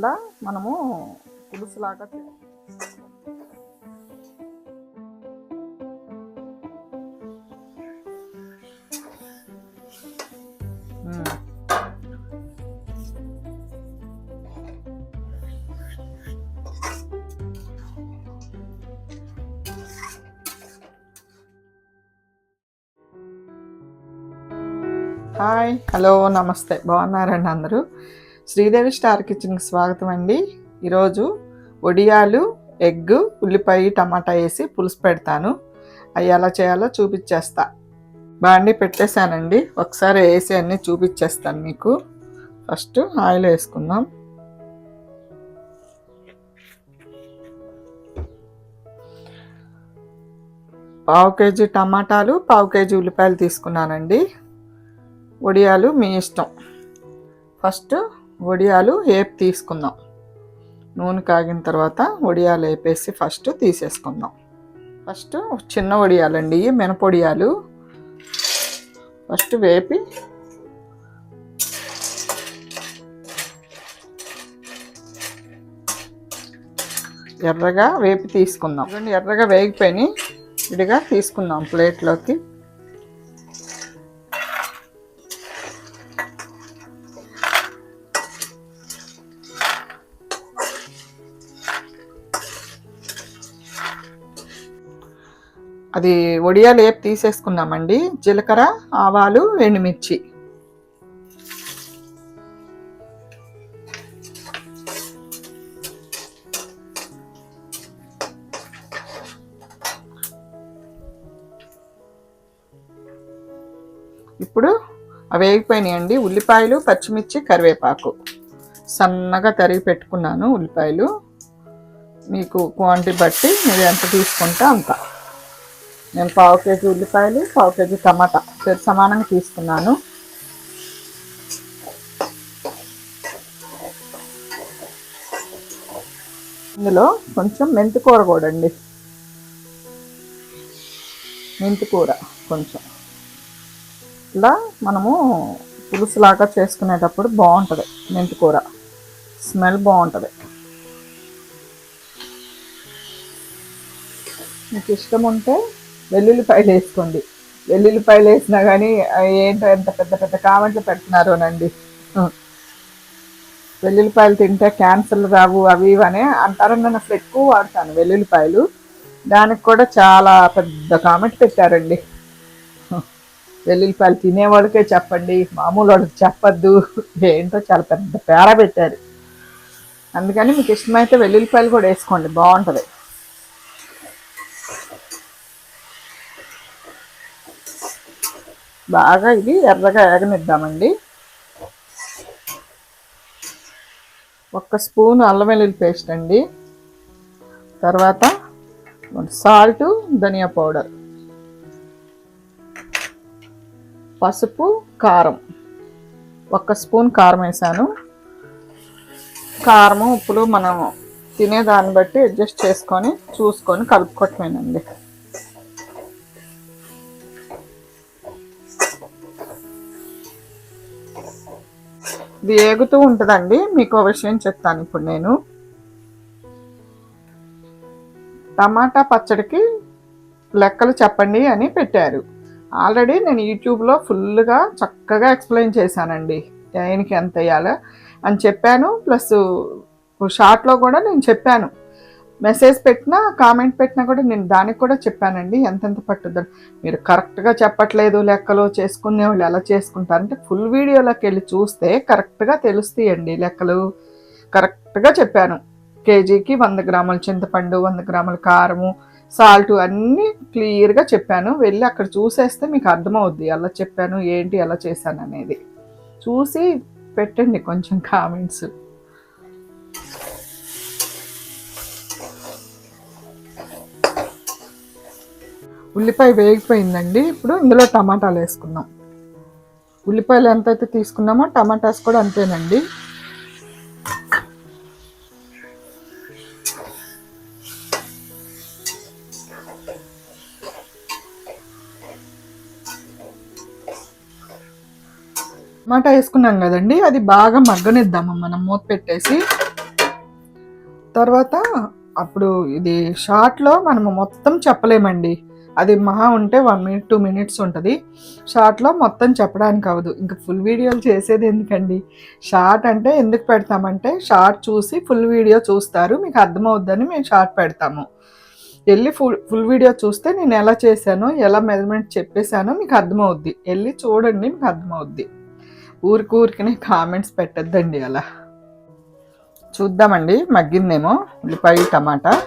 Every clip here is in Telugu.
ఇట్లా మనము పులుసులాగా. హాయ్. హలో నమస్తే. బాగున్నారండి అందరూ? శ్రీదేవి స్టార్ కిచెన్కి స్వాగతం అండి. ఈరోజు వడియాలు ఎగ్ ఉల్లిపాయ టమాటా వేసి పులుసు పెడతాను. అవి ఎలా చేయాలో చూపించేస్తా. బాండి పెట్టేశానండి. ఒకసారి వేసి అన్నీ చూపించేస్తాను మీకు. ఫస్ట్ ఆయిల్ వేసుకుందాం. పావు కేజీ టమాటాలు పావు కేజీ ఉల్లిపాయలు తీసుకున్నానండి. వడియాలు మీ ఇష్టం. ఫస్ట్ వడియాలు వేపు తీసుకుందాం. నూనె కాగిన తర్వాత వడియాలు వేపేసి ఫస్ట్ తీసేసుకుందాం. ఫస్ట్ చిన్న వడియాలండి మినపొడియాలు. ఫస్ట్ వేపి ఎర్రగా వేపి తీసుకుందాం. ఎర్రగా వేగిపోయి విడిగా తీసుకుందాం ప్లేట్లోకి. అది వడియాలు వేపు తీసేసుకున్నామండి జీలకర్ర ఆవాలు ఎండుమిర్చి. ఇప్పుడు అవి వేగిపోయినాయండి ఉల్లిపాయలు పచ్చిమిర్చి కరివేపాకు. సన్నగా తరిగి పెట్టుకున్నాను ఉల్లిపాయలు. మీకు క్వాంటిటీ బట్టి మీరు ఎంత తీసుకుంటే అంత. నేను పావు కేజీ ఉల్లిపాయలు పావు కేజీ టమాటా. సరి సమానంగా తీసుకున్నాను. ఇందులో కొంచెం మెంతికూర కూడా అండి మెంతికూర కొంచెం. ఇలా మనము పులుసులాగా చేసుకునేటప్పుడు బాగుంటుంది మెంతికూర. స్మెల్ బాగుంటుంది. మీకు ఇష్టం ఉంటే వెల్లుల్లిపాయలు వేసుకోండి. వెల్లుల్లిపాయలు వేసినా కానీ ఏంటో ఎంత పెద్ద పెద్ద కామెంట్లు పెడుతున్నారోనండి వెల్లుల్లిపాయలు తింటే క్యాన్సర్లు రావు అవి ఇవి అని అంటారని నేను అసలు ఎక్కువ వాడతాను వెల్లుల్లిపాయలు. దానికి కూడా చాలా పెద్ద కామెంట్ పెట్టారండి. వెల్లుల్లిపాయలు తినేవాళ్ళకే చెప్పండి. మామూలు వాళ్ళకి చెప్పద్దు. ఏంటో చాలా పెద్ద పేర పెట్టారు. అందుకని మీకు ఇష్టమైతే వెల్లుల్లిపాయలు కూడా వేసుకోండి. బాగుంటుంది. బాగా ఇది ఎర్రగా ఏగనిద్దామండి. ఒక్క స్పూన్ అల్లం వెల్లుల్లి పేస్ట్ అండి. తర్వాత సాల్ట్ ధనియా పౌడర్. పసుపు కారం. ఒక్క స్పూన్ కారం వేసాను. కారము ఉప్పులు మనం తినేదాన్ని బట్టి అడ్జస్ట్ చేసుకొని చూసుకొని కలుపుకోవటమేనండి. ఇది ఏగుతూ ఉంటుందండి. మీకు విషయం చెప్తాను ఇప్పుడు నేను. టమాటా పచ్చడికి లెక్కలు చెప్పండి అని పెట్టారు. ఆల్రెడీ నేను యూట్యూబ్లో ఫుల్గా చక్కగా ఎక్స్ప్లెయిన్ చేశానండి. ఆయనకి ఎంత వేయాలో అని చెప్పాను. ప్లస్ షార్ట్లో కూడా నేను చెప్పాను. మెసేజ్ పెట్టినా కామెంట్ పెట్టినా కూడా నేను దానికి కూడా చెప్పానండి. ఎంతెంత పట్టుద్దని మీరు కరెక్ట్గా చెప్పట్లేదు లెక్కలు చేసుకునే వాళ్ళు ఎలా చేసుకుంటారంటే ఫుల్ వీడియోలోకి వెళ్ళి చూస్తే కరెక్ట్గా తెలుస్తాయండి లెక్కలు. కరెక్ట్గా చెప్పాను. కేజీకి వంద గ్రాముల చింతపండు వంద గ్రాముల కారము సాల్ట్ అన్నీ క్లియర్గా చెప్పాను. వెళ్ళి అక్కడ చూసేస్తే మీకు అర్థమవుద్ది ఎలా చెప్పాను ఏంటి ఎలా చేశాను అనేది. చూసి పెట్టండి కొంచెం కామెంట్స్. ఉల్లిపాయ వేగిపోయిందండి. ఇప్పుడు ఇందులో టమాటాలు వేసుకుందాం. ఉల్లిపాయలు ఎంతైతే తీసుకున్నామో టమాటాస్ కూడా అంతేనండి. టమాటా వేసుకున్నాం కదండి. అది బాగా మగ్గనిద్దాము మనం మూత పెట్టేసి. తర్వాత అప్పుడు ఇది షార్ట్లో మనము మొత్తం చెప్పలేమండి. అది మహా ఉంటే వన్ మినిట్ టూ మినిట్స్ ఉంటుంది. షార్ట్లో మొత్తం చెప్పడానికి అవ్వదు. ఇంకా ఫుల్ వీడియోలు చేసేది ఎందుకండి? షార్ట్ అంటే ఎందుకు పెడతామంటే షార్ట్ చూసి ఫుల్ వీడియో చూస్తారు. మీకు అర్థమవుద్దని మేము షార్ట్ పెడతాము. వెళ్ళి ఫుల్ ఫుల్ వీడియో చూస్తే నేను ఎలా చేశానో ఎలా మెజర్మెంట్ చెప్పేశానో మీకు అర్థమవుద్ది. వెళ్ళి చూడండి మీకు అర్థమవుద్ది. ఊరికి ఊరికినే కామెంట్స్ పెట్టద్దండి అలా. చూద్దామండి. మగ్గిందేమో. ఉల్లిపాయ టమాటా.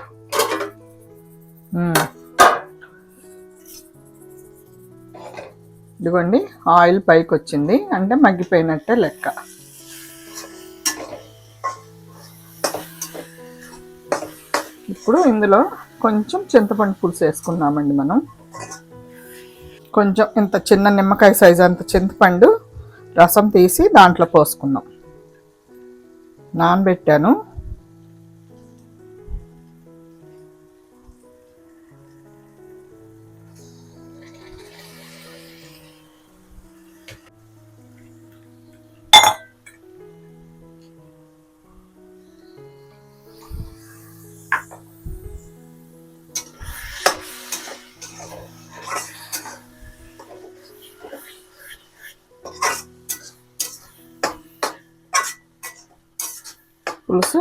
ఇదిగోండి ఆయిల్ పైకి వచ్చింది అంటే మగ్గిపోయినట్టే లెక్క. ఇప్పుడు ఇందులో కొంచెం చింతపండు పులుసు వేసుకున్నామండి మనం. కొంచెం ఇంత చిన్న నిమ్మకాయ సైజు అంత చింతపండు రసం తీసి దాంట్లో పోసుకున్నాం. నానబెట్టాను.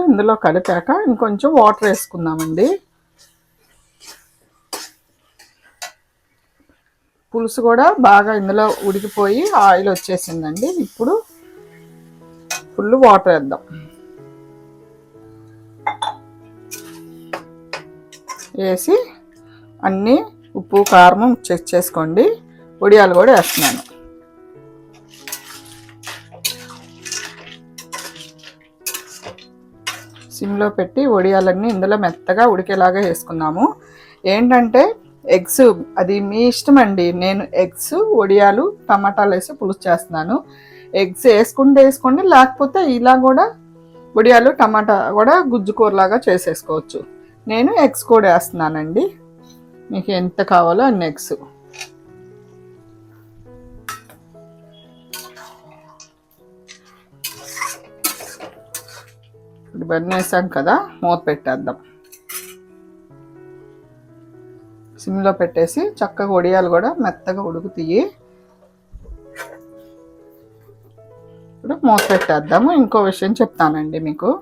ఇందులో కలిపాక ఇంకొంచెం వాటర్ వేసుకుందామండి. పులుసు కూడా బాగా ఇందులో ఉడికిపోయి ఆయిల్ వచ్చేసిందండి. ఇప్పుడు ఫుల్ వాటర్ వేద్దాం. వేసి అన్నీ ఉప్పు కారం చెక్ చేసుకోండి. ఉడియాలు కూడా వేస్తున్నాను. సిమ్లో పెట్టి వడియాలన్నీ ఇందులో మెత్తగా ఉడికేలాగా వేసుకున్నాము ఏంటంటే ఎగ్స్ అది మీ ఇష్టం అండి. నేను ఎగ్స్ వడియాలు టమాటాలు వేసి పులుసు చేస్తున్నాను. ఎగ్స్ వేసుకుంటే వేసుకోండి లేకపోతే ఇలా కూడా వడియాలు టమాటా కూడా గుజ్జు కూరలాగా చేసేసుకోవచ్చు. నేను ఎగ్స్ కూడా వేస్తున్నానండి. మీకు ఎంత కావాలో అన్ని ఎగ్స్. ఇప్పుడు ఇవన్నీ వేసాం కదా మూత పెట్టేద్దాం. సిమ్లో పెట్టేసి చక్కగా వడియాలు కూడా మెత్తగా ఉడుకుతాయి. ఇప్పుడు మూత పెట్టేద్దాము. ఇంకో విషయం చెప్తానండి మీకు.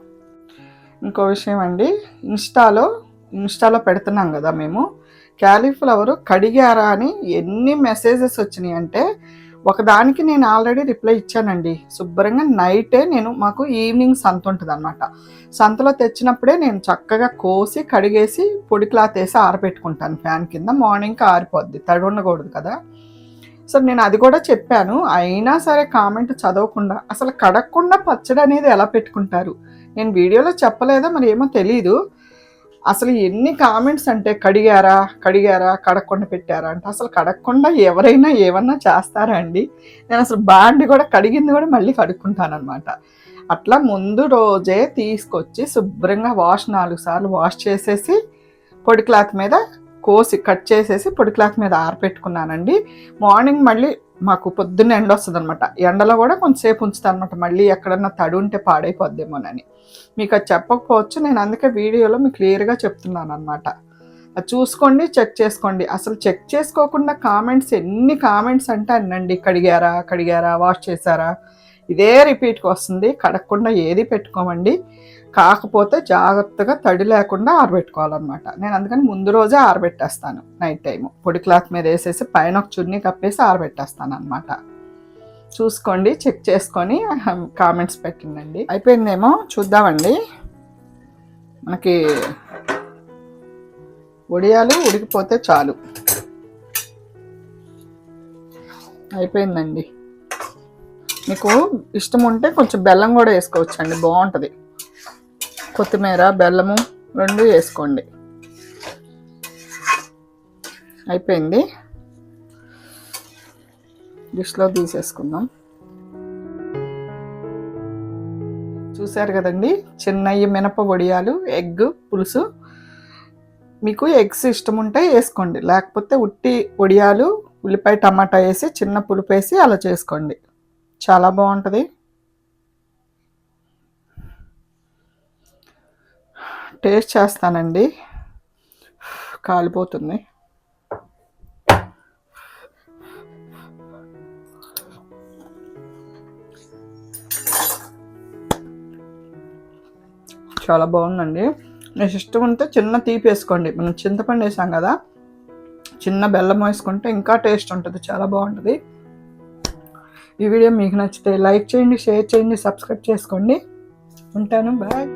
ఇంకో విషయం అండి ఇన్స్టాలో ఇన్స్టాలో పెడుతున్నాం కదా మేము. క్యాలీఫ్లవర్ కడిగారా అని ఎన్ని మెసేజెస్ వచ్చినాయి అంటే ఒకదానికి నేను ఆల్రెడీ రిప్లై ఇచ్చానండి. శుభ్రంగా నైటే నేను మాకు ఈవినింగ్ సంత ఉంటుంది అనమాట సంతలో తెచ్చినప్పుడే నేను చక్కగా కోసి కడిగేసి పొడి క్లాత్ వేసి ఆరబెట్టుకుంటాను ఫ్యాన్ కింద. మార్నింగ్కి ఆరిపోద్ది తడి ఉండకూడదు కదా. సో నేను అది కూడా చెప్పాను. అయినా సరే కామెంట్ చదవకుండా అసలు కడగకుండా పచ్చడి అనేది ఎలా పెట్టుకుంటారు? నేను వీడియోలో చెప్పలేదో మరి ఏమో తెలీదు. అసలు ఎన్ని కామెంట్స్ అంటే కడిగారా కడిగారా కడగకుండా పెట్టారా అంటే అసలు కడగకుండా ఎవరైనా ఏమన్నా చేస్తారా అండి? నేను అసలు బాండి కూడా కడిగింది కూడా మళ్ళీ కడుక్కుంటాను అనమాట అట్లా ముందు రోజే తీసుకొచ్చి శుభ్రంగా వాష్ నాలుగు సార్లు వాష్ చేసేసి పొడి క్లాత్ మీద కోసి కట్ చేసేసి పొడి క్లాత్ మీద ఆరపెట్టుకున్నానండి. మార్నింగ్ మళ్ళీ మాకు పొద్దున్న ఎండ వస్తుంది అనమాట ఎండలో కూడా కొంతసేపు ఉంచుతాను అనమాట మళ్ళీ ఎక్కడన్నా తడి ఉంటే పాడైపోద్దేమోనని. మీకు అది చెప్పకపోవచ్చు నేను అందుకే వీడియోలో మీకు క్లియర్గా చెప్తున్నాను అనమాట అది చూసుకోండి చెక్ చేసుకోండి. అసలు చెక్ చేసుకోకుండా కామెంట్స్ ఎన్ని కామెంట్స్ అంటే అన్నండి. కడిగారా కడిగారా వాష్ చేశారా? ఇదే రిపీట్కి వస్తుంది. కడగకుండా ఏది పెట్టుకోమండి. కాకపోతే జాగ్రత్తగా తడి లేకుండా ఆరబెట్టుకోవాలన్నమాట. నేను అందుకని ముందు రోజే ఆరబెట్టేస్తాను నైట్ టైము. పొడి క్లాత్ మీద వేసేసి పైన ఒక చున్నీ కప్పేసి ఆరబెట్టేస్తాను అనమాట చూసుకోండి చెక్ చేసుకొని కామెంట్స్ పెట్టిందండి అయిపోయిందేమో చూద్దామండి. మనకి ఉడియాలు ఉడికిపోతే చాలు. అయిపోయిందండి. మీకు ఇష్టం ఉంటే కొంచెం బెల్లం కూడా వేసుకోవచ్చండి బాగుంటుంది. కొత్తిమీర బెల్లము రెండు వేసుకోండి. అయిపోయింది. డిష్లో తీసేసుకుందాం. చూశారు కదండి చిన్నయ్య మినప వడియాలు ఎగ్ పులుసు. మీకు ఎగ్స్ ఇష్టం ఉంటే వేసుకోండి. లేకపోతే ఉట్టి వడియాలు ఉల్లిపాయ టమాటా వేసి చిన్న పులుపు వేసి అలా చేసుకోండి. చాలా బాగుంటుంది. టేస్ట్ చేస్తానండి. కాలిపోతుంది. చాలా బాగుందండి. మీకు ఇష్టం ఉంటే చిన్న తీపి వేసుకోండి. మనం చింతపండు వేసాం కదా చిన్న బెల్లం వేసుకుంటే ఇంకా టేస్ట్ ఉంటుంది చాలా బాగుంటుంది. ఈ వీడియో మీకు నచ్చితే లైక్ చేయండి షేర్ చేయండి సబ్స్క్రైబ్ చేసుకోండి. ఉంటాను బాయ్.